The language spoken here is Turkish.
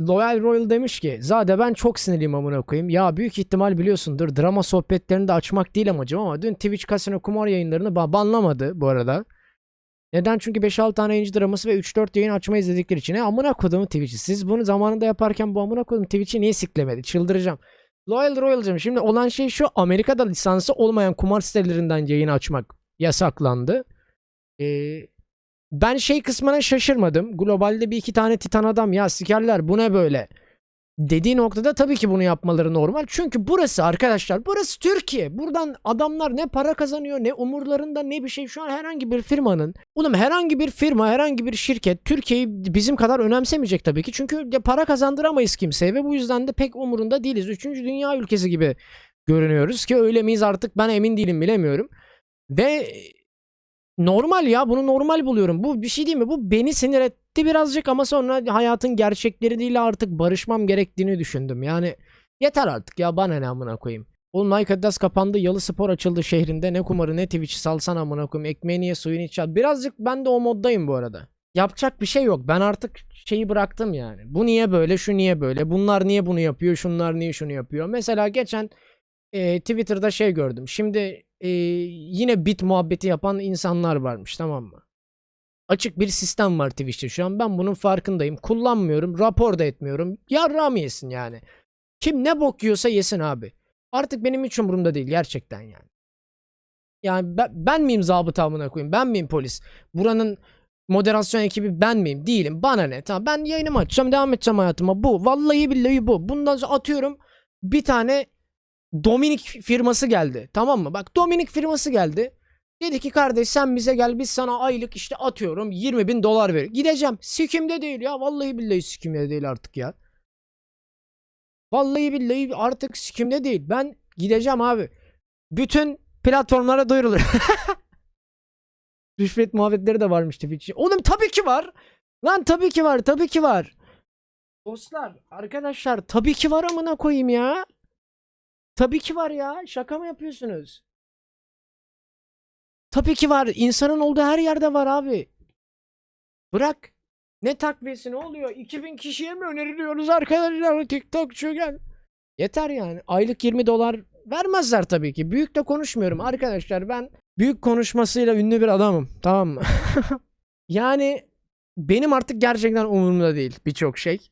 Loyal Royal demiş ki Zade ben çok sinirliyim amına koyayım. Ya büyük ihtimal biliyorsundur drama sohbetlerini de açmak değil amacım ama dün Twitch kasino kumar yayınlarını ba- banlamadı bu arada. Neden? Çünkü 5-6 tane yayıncı draması ve 3-4 yayın açma izledikleri için. E amına kodumun Twitch'i. Siz bunu zamanında yaparken bu amına kodum Twitch'i niye siklemedi? Çıldıracağım. Loyal Royal'cım şimdi olan şey şu Amerika'da lisansı olmayan kumar sitelerinden yayın açmak yasaklandı. Ee, ben şey kısmına şaşırmadım. Globalde bir iki tane titan adam ya sikerler bu ne böyle dediği noktada tabii ki bunu yapmaları normal. Çünkü burası arkadaşlar burası Türkiye. Buradan adamlar ne para kazanıyor ne umurlarında ne bir şey. Şu an herhangi bir firmanın oğlum herhangi bir firma herhangi bir şirket Türkiye'yi bizim kadar önemsemeyecek tabii ki. Çünkü para kazandıramayız kimseye ve bu yüzden de pek umurunda değiliz. Üçüncü dünya ülkesi gibi görünüyoruz ki öyle miyiz artık ben emin değilim bilemiyorum. Ve normal ya bunu normal buluyorum. Bu bir şey değil mi? Bu beni sinir etti birazcık ama sonra hayatın gerçekleriyle artık barışmam gerektiğini düşündüm. Yani yeter artık ya bana ne amına koyayım. Oğlum Nike Adidas kapandı. Yalı Spor açıldı şehrinde. Ne kumarı ne Twitch'i salsan amına koyayım. Ekmeğini ye suyunu iç. Birazcık ben de o moddayım bu arada. Yapacak bir şey yok. Ben artık şeyi bıraktım yani. Bu niye böyle, şu niye böyle, bunlar niye bunu yapıyor, şunlar niye şunu yapıyor. Mesela geçen e, Twitter'da şey gördüm. Şimdi e, yine bit muhabbeti yapan insanlar varmış tamam mı? Açık bir sistem var Twitch'te şu an. Ben bunun farkındayım. Kullanmıyorum. Rapor da etmiyorum. Yarrağımı yesin yani. Kim ne bok yiyorsa yesin abi. Artık benim hiç umurumda değil gerçekten yani. Yani ben, ben miyim zabıta amına koyayım? Ben miyim polis? Buranın moderasyon ekibi ben miyim? Değilim. Bana ne? Tamam ben yayınımı açacağım. Devam edeceğim hayatıma. Bu. Vallahi billahi bu. Bundan sonra atıyorum bir tane Dominik firması geldi. Tamam mı? Bak Dominik firması geldi. Dedi ki kardeş sen bize gel biz sana aylık işte atıyorum 20 bin dolar ver. Gideceğim. Sikimde değil ya. Vallahi billahi sikimde değil artık ya. Vallahi billahi artık sikimde değil. Ben gideceğim abi. Bütün platformlara duyurulur. Rüşvet muhabbetleri de varmış Twitch. Oğlum tabii ki var. Lan tabii ki var. Tabii ki var. Dostlar, arkadaşlar tabii ki var amına koyayım ya. Tabii ki var ya. Şaka mı yapıyorsunuz? Tabii ki var. İnsanın olduğu her yerde var abi. Bırak. Ne takviyesi ne oluyor? 2000 kişiye mi öneriliyoruz arkadaşlar? TikTok gel. Yeter yani. Aylık 20 dolar vermezler tabii ki. Büyük de konuşmuyorum arkadaşlar. Ben büyük konuşmasıyla ünlü bir adamım. Tamam mı? yani benim artık gerçekten umurumda değil birçok şey.